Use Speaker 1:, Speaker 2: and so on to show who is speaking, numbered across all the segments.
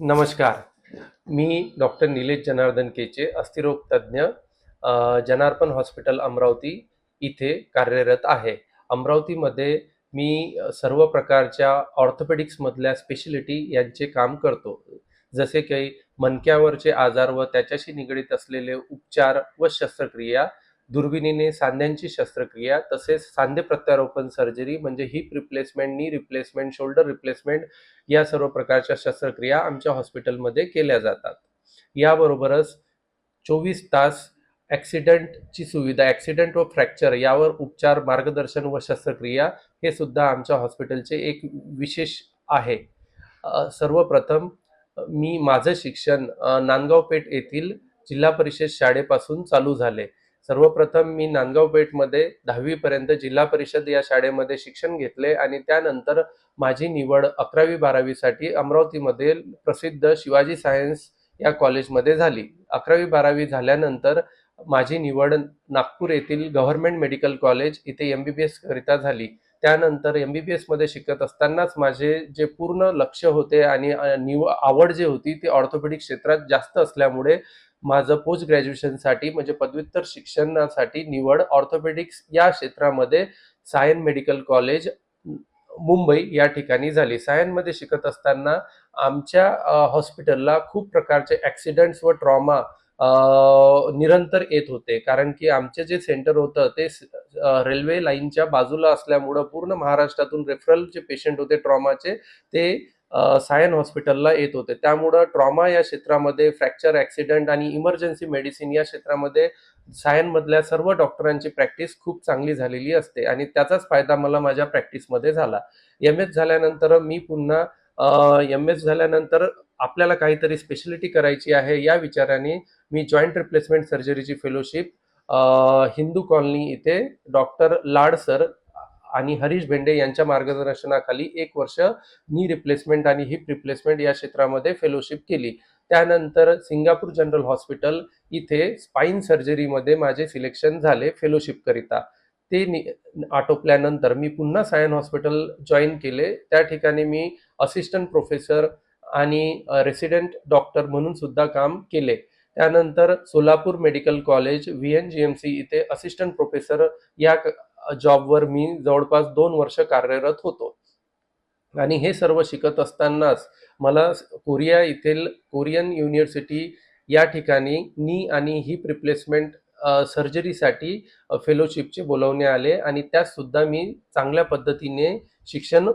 Speaker 1: नमस्कार. मी डॉक्टर निलेश जनार्दन केचे अस्थिरोग तज्ज्ञ जनार्पण हॉस्पिटल अमरावती इथे कार्यरत आहे. अमरावतीमध्ये मी सर्व प्रकारच्या ऑर्थोपेडिक्समधल्या स्पेशलिटी यांचे काम करतो. जसे की मणक्यावरचे आजार व त्याच्याशी निगडीत असलेले उपचार व शस्त्रक्रिया दुर्बिणीने सांध्यांची शस्त्रक्रिया तसेच सांधे प्रत्यारोपण सर्जरी म्हणजे hip replacement knee replacement shoulder replacement या सर्व प्रकारच्या शस्त्रक्रिया आमच्या हॉस्पिटलमध्ये केल्या जातात. याबरोबरच चोवीस तास ॲक्सिडंटची सुविधा ॲक्सिडंट व फ्रॅक्चर यावर उपचार मार्गदर्शन व शस्त्रक्रिया हे सुद्धा आमच्या हॉस्पिटलचे एक विशेष आहे. सर्वप्रथम मी माझं शिक्षण नांदगाव पेठ येथील जिल्हा परिषद शाळेपासून चालू झाले. सर्वप्रथम मी नांदगाव पेठमध्ये दहावीपर्यंत जिल्हा परिषद या शाळेमध्ये शिक्षण घेतले आणि त्यानंतर माझी निवड अकरावी बारावीसाठी अमरावतीमध्ये प्रसिद्ध शिवाजी सायन्स या कॉलेजमध्ये झाली. अकरावी बारावी झाल्यानंतर माझी निवड नागपूर येथील गव्हर्नमेंट मेडिकल कॉलेज इथे एम बी बी एस करिता झाली. त्यानंतर एम बी बी एसमध्ये शिकत असतानाच माझे जे पूर्ण लक्ष होते आणि निव आवड जी होती ती ऑर्थोपेडिक क्षेत्रात जास्त असल्यामुळे माझं पोस्ट ग्रॅज्युएशनसाठी म्हणजे पदव्युत्तर शिक्षणासाठी निवड ऑर्थोपेडिक्स या क्षेत्रामध्ये सायन मेडिकल कॉलेज मुंबई या ठिकाणी झाली. सायनमध्ये शिकत असताना आमच्या हॉस्पिटलला खूप प्रकारचे ॲक्सिडेंट्स व ट्रॉमा निरंतर येत होते. कारण की आमचे जे सेंटर होतं ते रेल्वे लाईनच्या बाजूला असल्यामुळं पूर्ण महाराष्ट्रातून रेफरल जे पेशंट होते ट्रॉमाचे ते सायन हॉस्पिटलला येत होते. त्यामुळं ट्रॉमा या क्षेत्रामध्ये फ्रॅक्चर ॲक्सिडेंट आणि इमर्जन्सी मेडिसिन या क्षेत्रामध्ये सायनमधल्या सर्व डॉक्टरांची प्रॅक्टिस खूप चांगली झालेली असते आणि त्याचाच फायदा मला माझ्या प्रॅक्टिसमध्ये झाला. एम एस झाल्यानंतर मी पुन्हा एम एस झाल्यानंतर आपल्याला काहीतरी स्पेशलिटी करायची आहे या विचाराने मी जॉईंट रिप्लेसमेंट सर्जरीची फेलोशिप हिंदू कॉलनी इथे डॉक्टर लाड सर आणि हरीश भेंडे यांच्या मार्गदर्शनाखाली एक वर्ष नी रिप्लेसमेंट आणि हिप रिप्लेसमेंट या क्षेत्रामध्ये फेलोशिप केली. त्यानंतर सिंगापूर जनरल हॉस्पिटल इथे स्पाईन सर्जरीमध्ये माझे सिलेक्शन झाले फेलोशिपकरिता ते नि आटोपल्यानंतर मी पुन्हा सायन हॉस्पिटल जॉईन केले. त्या ठिकाणी मी असिस्टंट प्रोफेसर आणि रेसिडेंट डॉक्टर म्हणून सुद्धा काम केले. त्यानंतर Solapur medical college V N G M C इथे असिस्टंट प्रोफेसर या क- जॉबवर मी जवळपास दोन वर्ष कार्यरत होतो. आणि हे सर्व शिकत असतानाच मला कोरिया येथील कोरियन युनिव्हर्सिटी या ठिकाणी नी आणि हिप रिप्लेसमेंट सर्जरीसाठी फेलोशिपचे बोलवणे आले आणि त्यातसुद्धा मी चांगल्या पद्धतीने शिक्षण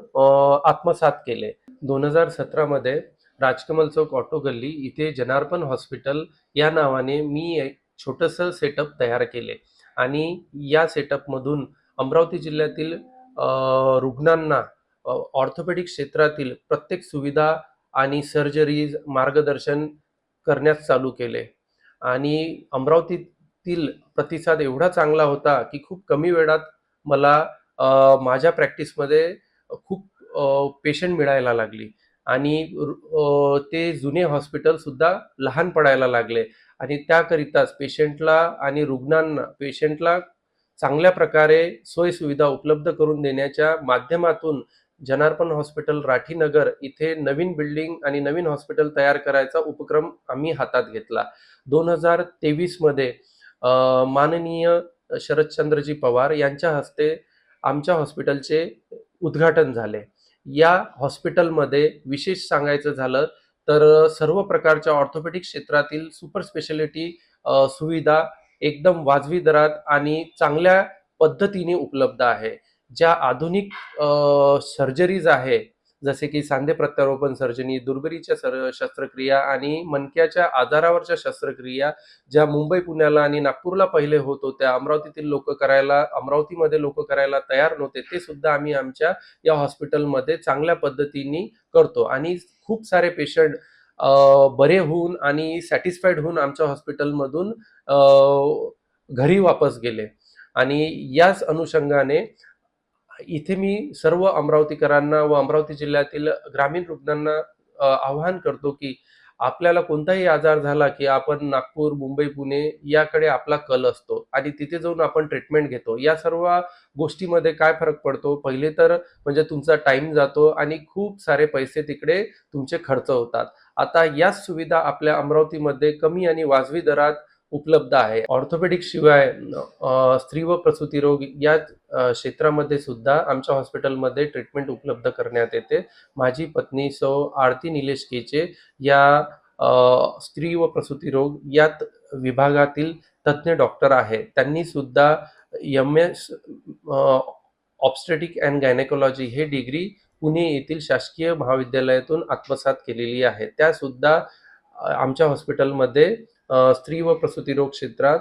Speaker 1: आत्मसात केले. दोन हजार सतरामध्ये राजकमल चौक ऑटो गल्ली इथे जनार्पण हॉस्पिटल या नावाने मी एक छोटंसं सेटअप तयार केले. आणि या सेटअपमधून अमरावती जिल्ह्यातील रुग्णांना ऑर्थोपेडिक क्षेत्रातील प्रत्येक सुविधा आणि सर्जरीज मार्गदर्शन करण्यास चालू केले. आणि अमरावतीतील प्रतिसाद एवढा चांगला होता की खूप कमी वेळात मला माझ्या प्रॅक्टिसमध्ये खूप पेशंट मिळायला लागली. आणि ते जुने हॉस्पिटलसुद्धा लहान पडायला लागले. आणि त्याकरिताच पेशंटला आणि रुग्णांना पेशंटला चांगल्या प्रकारे सोयीसुविधा उपलब्ध करून देण्याच्या माध्यमातून जनार्पण हॉस्पिटल राठीनगर इथे नवीन बिल्डिंग आणि नवीन हॉस्पिटल तयार करायचा उपक्रम आम्ही हातात घेतला. दोन हजार तेवीसमध्ये माननीय शरदचंद्रजी पवार यांच्या हस्ते आमच्या हॉस्पिटलचे उद्घाटन झाले. या हॉस्पिटलमध्ये विशेष सांगायचं झालं तर सर्व प्रकारच्या ऑर्थोपेडिक क्षेत्रातील सुपर स्पेशालिटी सुविधा एकदम वाजवी दरात आणि चांगल्या पद्धतीने उपलब्ध आहे. ज्या आधुनिक सर्जरीज आहे जसे की सांधे प्रत्यारोपण सर्जनी दुर्बरीच्या सर शस्त्रक्रिया आणि मणक्याच्या आजारावरच्या शस्त्रक्रिया ज्या मुंबई पुण्याला आणि नागपूरला पहिले होत होत्या अमरावतीतील लोक करायला अमरावतीमध्ये लोक करायला तयार नव्हते ते सुद्धा आम्ही आमच्या या हॉस्पिटलमध्ये चांगल्या पद्धतीने करतो. आणि खूप सारे पेशंट बरे होऊन आणि सॅटिस्फाईड होऊन आमच्या हॉस्पिटलमधून घरी वापस गेले. आणि याच अनुषंगाने इथे मी सर्व अमरावतीकरांना व अमरावती जिल्ह्यातील ग्रामीण रुग्णांना आवाहन करतो की आपल्याला कोणताही आजार झाला की आपण नागपूर मुंबई पुणे याकडे आपला कल असतो आणि तिथे जाऊन आपण ट्रीटमेंट घेतो. या सर्व गोष्टीमध्ये काय फरक पडतो? पहिले तर म्हणजे तुमचा टाइम जातो आणि खूप सारे पैसे तिकडे तुमचे खर्च होतात. आता याच सुविधा आपल्या अमरावतीमध्ये कमी आणि वाजवी दरात उपलब्ध आहे. ऑर्थोपेडिक शिवाय स्त्री व प्रसूती रोग या क्षेत्रामध्ये सुद्धा आमच्या हॉस्पिटलमध्ये ट्रीटमेंट उपलब्ध करण्यात येते. माझी पत्नी सौ आरती निलेश केचे या स्त्री व प्रसूती रोग यात विभागातील तज्ज्ञ डॉक्टर आहे. त्यांनी सुद्धा M S obstetric and gynaecology हे डिग्री पुणे येथील शासकीय महाविद्यालयातून आत्मसात केलेली आहे. त्यासुद्धा आमच्या हॉस्पिटलमध्ये स्त्री व प्रसूतिरोग क्षेत्रात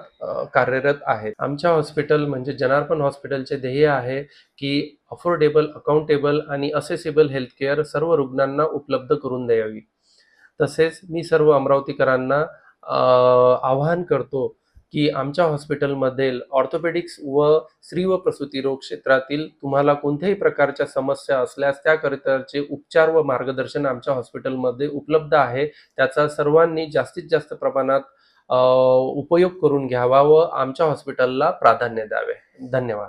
Speaker 1: कार्यरत आहेत. आमच्या हॉस्पिटल म्हणजे जनार्पण हॉस्पिटलचे ध्येय आहे की अफोर्डेबल अकाउंटेबल आणि असेसेबल हेल्थकेअर सर्व रुग्णांना उपलब्ध करून द्यावी. तसेच मी सर्व अमरावतीकरांना आवाहन करतो की आमच्या हॉस्पिटलमध्ये ऑर्थोपेडिक्स व स्त्री व प्रसूती रोग क्षेत्रातील तुम्हाला कोणत्याही प्रकारच्या समस्या असल्यास त्याकरिताचे उपचार व मार्गदर्शन आमच्या हॉस्पिटलमध्ये उपलब्ध आहे. त्याचा सर्वांनी जास्तीत जास्त प्रमाणात उपयोग करून घ्यावा व आमच्या हॉस्पिटलला प्राधान्य द्यावे. धन्यवाद.